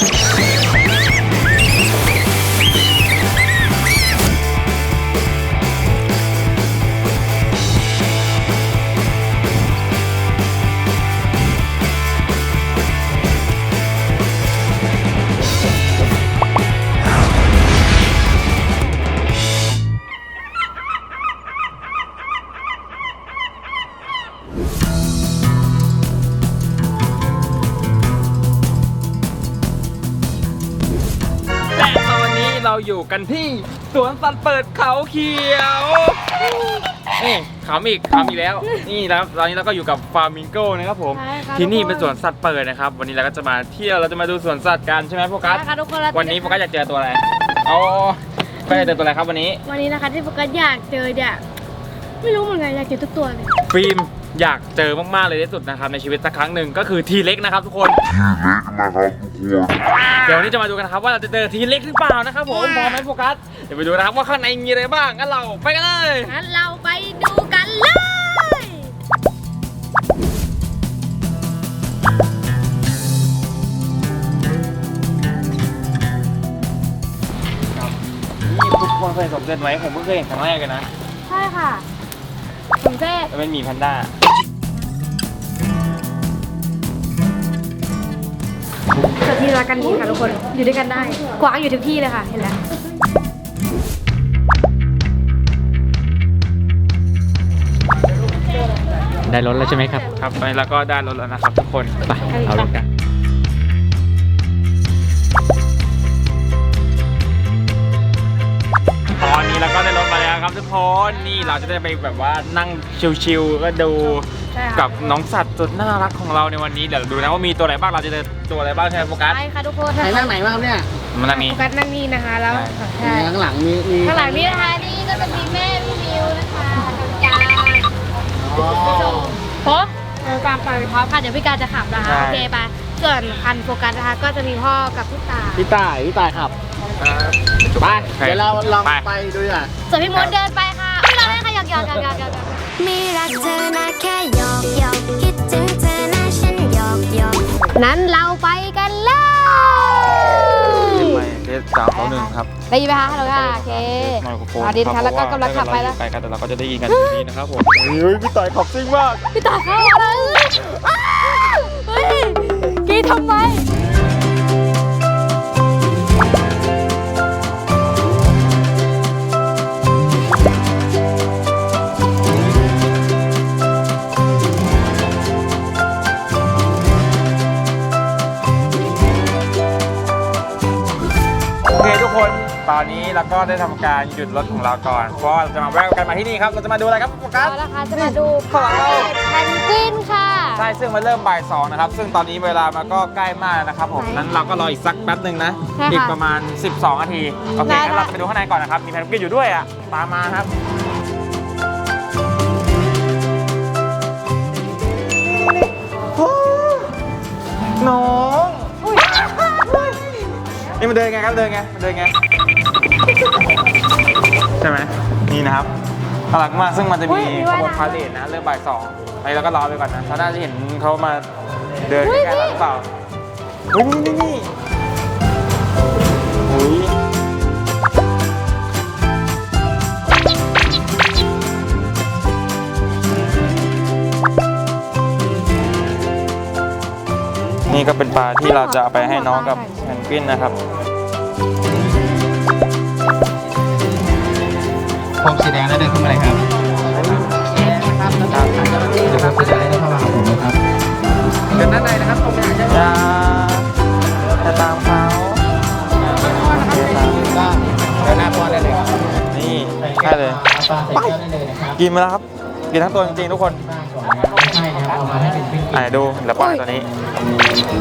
แล กันที่สวนสัตว์เปิดเขาเขียวนี่ขำอีกขำอีกแล้ว นี่แล้วตอนนี้เราก็อยู่กับฟาร์มิงโกนะครับผม ใช่ค่ะที่นี่ทุกคน เป็นสวนสัตว์เปิดนะครับ วันนี้เราก็จะมาเที่ยวเราจะมาดูสวนสัตว์กันใช่ไหมโฟกัสใช่ค่ะทุกคนเราวันนี้โฟกัสอยากเจอตัวอะไรอ๋อโฟกัสอยากเจอตัวอะไรครับวันนี้ วันนี้นะคะที่โฟกัสอยากเจอเนี่ยไม่รู้เหมือนกันอยากเจอทุกตัวเลยฟิล์มอยากเจอมากๆเลยที่สุดนะครับในชีวิตสักครั้งหนึ่งก็คือทีเล็กนะครับทุกคนเดี๋ยววันนี้จะมาดูกันนะครับว่าเราจะเจอทีเล็กหรือเปล่านะครับผมพร้อมไหมโฟกัสเดี๋ยวไปดูนะครับว่าข้างในมีอะไรบ้างงั้นเราไปกันเลยงั้นเราไปดูกันเลยนี่ทุกคนเคยเห็นสมเด็จไหมผมเพิ่งเคยเห็นครั้งแรกเลยนะ ใช่ค่ะผมเจ๊แล้วเป็นหมีแพนด้า ที่รักกันดีค่ะทุกคน อยู่ด้วยกันได้ กวางอยู่ทุกที่เลยค่ะ เห็นแล้วได้รถแล้วใช่ไหมครับ ครับตอนนี้เราก็ได้รถแล้วนะครับทุกคนไปเอารถกันตอนนี้เราก็ได้รถมาแล้วครับทุกคน นี่เราจะได้ไปแบบว่านั่งชิลๆก็ดู ใช่กัค่ะบน้องสัตว์สุดน่ารักของเราในวันนี้เดี๋ยวดูนะว่ามีตัวอะไรบ้างเราจะเจอตัวอะไรบ้างใช่ไหมโฟกัสใช่ค่ะทุกคนไหนนั่งไหนบ้างครับเนี่ยมาทางนี้ โฟกัสนั่งนี่นะคะแล้วใช่ข้างหลังมีมีข้างหลังนี่นะคะนี่ก็จะมีแม่พี่มิวนะคะน้องการโพการไปพร้อมค่ะเดี๋ยวพี่การจะขับนะคะโอเคไปส่วนคันโฟกัสนะคะก็จะมีพ่อกับพี่ตาพี่ต่ายพี่ต่ายขับไปเดี๋ยวเราลองไปดูดีกว่าส่วนพี่มดเดินไปค่ะอุ้ยเราให้ค่ะห ยอกหยอกหยอกหยอกหยอกมีรักเธอนะแค่หยอกหยอกคิดถึงเธอนะฉันหยอกหยอกนั้นเราไปกันเลยไปเทสสามสองหนึ่งครับได้ยินไหมคะฮัลโหลค่ะโอเคไมโครโฟนสวัสดีนะคะแล้วก็กำลังขับไปแล้วไปกันแต่เราก็จะได้ยินกันที่นี่นะครับผมเฮ้ยพี่ต่อยขับซิ่งมากพี่ตาเข้ามาเลย อนนี้เราก็ได้ทำการหยุดรถของเราก่อน เพราะว่าเราจะมาแวะกันมาที่นี่ครับ เราจะมาดูอะไรครับโฟกัส เอาละค่ะจะมาดูข้างหลังเราแพนกวินค่ะ ใช่ ซึ่งมันเริ่มบ่ายสองนะครับ ซึ่งตอนนี้เวลามันก็ใกล้มากแล้วนะครับผมไหนนั้นเราก็รออีกสักแป๊บหนึ่งนะ ใช่ค่ะอีกประมาณ 12นาที โอเค ได้งั้นเราค่ะไปดูข้างในก่อนนะครับ มีแพนกวินอยู่ด้วยอะตามมาครับ น้อง นี่มันเดินไงครับเดินไงมันเดินไง ใช่ไหมนี่นะครับน่ารักมากซึ่งมันจะมีขบวนพาเหรดนะ เริ่มบ่ายสองไปแล้วก็รอไปก่อนนะเขาน่าจะเห็นเขามาเดินใกล้ๆเราหรือเปล่าเฮ้ยนี่นี่นี่เฮ้ยนี่ก็เป็นปลาที่เราจะเอาไปให้น้องกับแพนกวินนะครับ ผมสีแดงแล้วเดินเข้ามาเลยครับเดี๋ยวผมสีแดงแล้วเข้ามาหาผมนะครับเดินด้านในนะครับตรงนี้อย่าจะตามเขาเดินหน้าป้อนได้เลยครับนี่ได้เลยไปได้เลยนะครับกินมาแล้วครับกินทั้งตัวจริงๆทุกคนใช่ครับเอามาให้เป็นปิ้งอะดูเดี๋ยวป้อนตัวนี้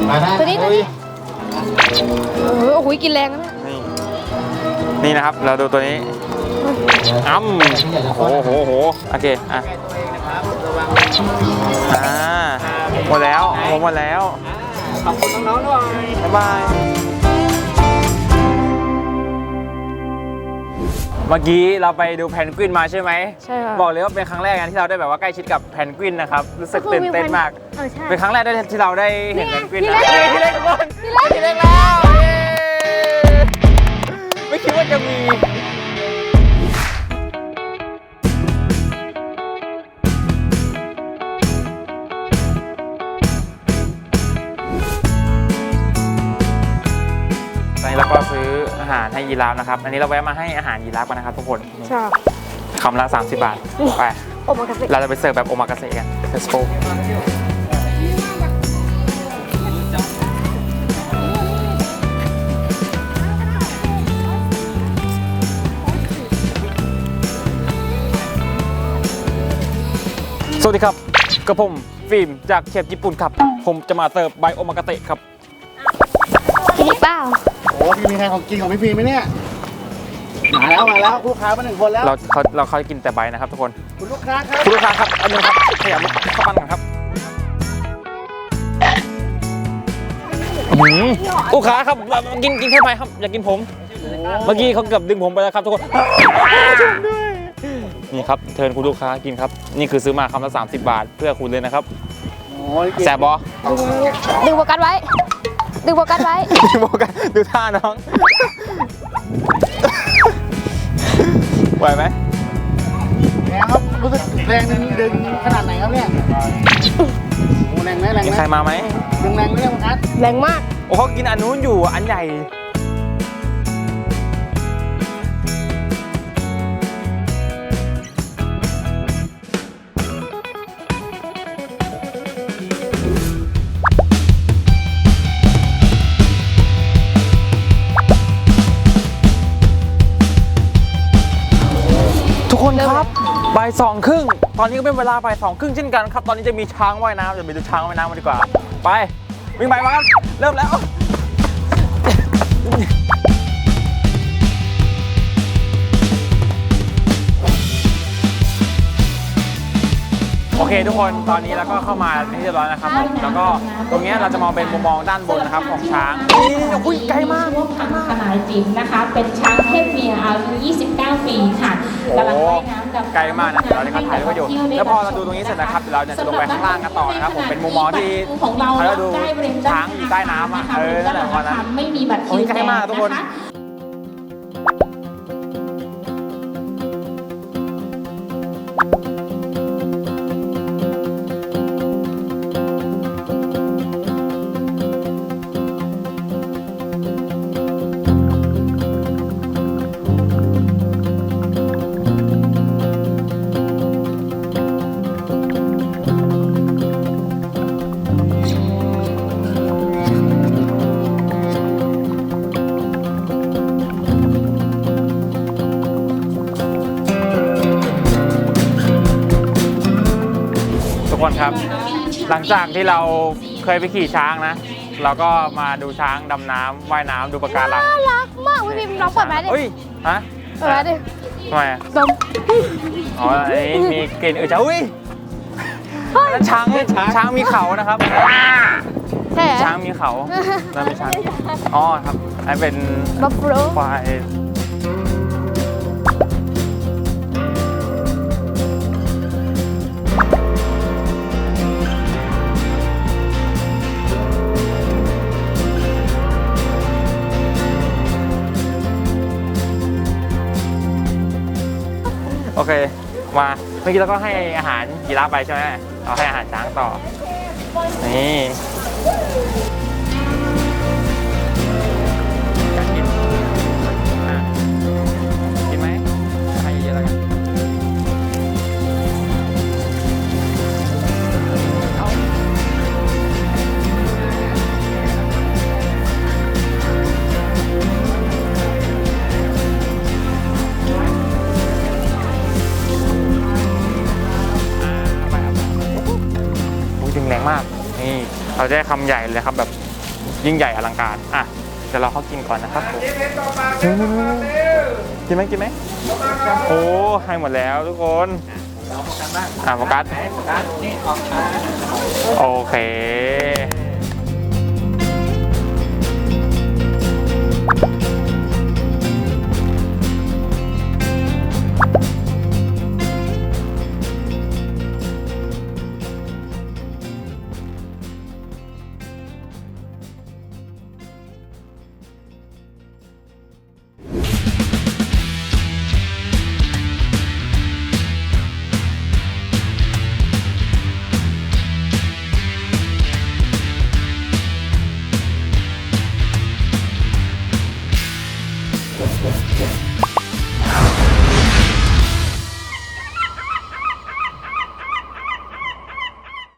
มาได้ตัวนี้ตัวเฮ้ยนี้เออโอ้โหกินแรงนะเนี่ยนี่นี่นะครับ เราดูตัวนี้ อ้ำโอ้โหโหโอเค อะอ่าหมดแล้วผมหมดแล้ว ขอบคุณน้องๆด้วยบ๊ายบายเมื่อกี้เราไปดูแพนกวินมาใช่ไหมใช่ค่ะบอกเลยว่าเป็นครั้งแรกนะที่เราได้แบบว่าใกล้ชิดกับแพนกวินนะครับรู้สึกตื่นเต้นมากเป็นครั้งแรกด้วยที่เราได้เห็นแพนกวินนะพี่เล็กพี่เล็กทุกคนพี่เล็กแล้วไม่คิดว่าจะมี ก็ซื้ออาหารให้ยีราฟนะครับ อันนี้เราแวะมาให้อาหารยีราฟกันนะครับทุกคนชอบคำละ 30 บาท ไป โอมากาเสะเราจะไปเสิร์ฟแบบโอมากาเสะกัน let's go สวัสดีครับกับผมฟิล์มจากเชฟญี่ปุ่นครับ ผมจะมาเสิร์ฟใบโอมากาเสะครับ กินอีกเปล่าโอ้ พี่มีใครของกินของพี่พีไหมเนี่ย มาแล้วมาแล้วลูกค้ามาหนึ่งคนแล้ว เราเขาเราเขากินแต่ใบนะครับทุกคน คุณลูกค้าครับคุณลูกค้าครับอันนึงครับขยับข้าวปั้นก่อนครับอื้อหือลูกค้าครับกินกินแค่ใบครับอยากกินผม เมื่อกี้เขาเกือบดึงผมไปแล้วครับทุกคนนี่ครับเทิร์นคุณลูกค้ากินครับ นี่คือซื้อมาคำละ30 บาทเพื่อคุณเลยนะครับ โอ้ยแซ่บบอดึงโฟกัสไว้ ดึงโฟกัสไว้ ดูโบกันดูท่าน้อง ไหวไหมแรงครับรู้สึกแรงดึงดึงขนาดไหนครับเนี่ยโอ้แรงไหมแรงมีไหมใครมาไหมดึงแรงไหมเนี่ยคุณคัทแรงมาก โอ้เขากินอันนู้นอยู่อันใหญ่ ทุกคนครับบ่ายสองครึ่งตอนนี้ก็เป็นเวลาบ่ายสองครึ่งเช่นกันครับ ตอนนี้จะมีช้างว่ายน้ำเดี๋ยวไปดูช้างว่ายน้ำมาดีกว่า ไป วิ่งไปมาครับเริ่มแล้ว เคทุกคนตอนนี้เราก็เข้ามาที่เรียบร้อยนะครับผมแล้วก็ตรงเนี้ยเราจะมองเป็นมุมมองด้านบนนะครับของช้างนี่อุ้ยไกลมากร่วมกับขนายจิ๋มนะคะ เป็นช้างเพศเมียอายุ 29 ปีค่ะโอ้กำลังว่ายน้ำกับไกลมากนะเดี๋ยวเราจะถ่ายรูปให้ดูแล้วพอเราดูตรงนี้เสร็จนะครับเดี๋ยวเราเนี่ยจะลงไปข้างล่างกันต่อนะครับผมเป็นมุมมองที่ของเราเราดูได้บริเวณช้างอยู่ใต้น้ำอะเออนั่นแหละพอนั้นไม่มีบัตรคิโอ้วยไกลมากทุกคนะ ทุกคนครับ หลังจากที่เราเคยไปขี่ช้างนะ เราก็มาดูช้างดำน้ำว่ายน้ำดูปะการังน่ารักมากพี่พิมพ์ลองเปิดแมสดิเฮ้ยฮะเปิดแมสดิทำไมอะดมอ๋ออันนี้มีกลิ่นอืดจ้าอุ้ยนั่นช้างช้างมีเขานะครับใช่เหรอช้างมีเขานั่นเป็นช้างอ๋อครับอันเป็นบัฟฟาโลควาย โอเค มาเมื่อกี้เราก็ให้อาหารยีราฟไปใช่ไหมเราให้อาหารช้างต่อ นี่ ได้คำใหญ่เลยครับแบบยิ่งใหญ่อลังการ อะเดี๋ยวเราเข้ากินก่อนนะครับผมกินไหมกินไหมโอ้ให้หมดแล้วทุกคนอะโฟกัสโอเค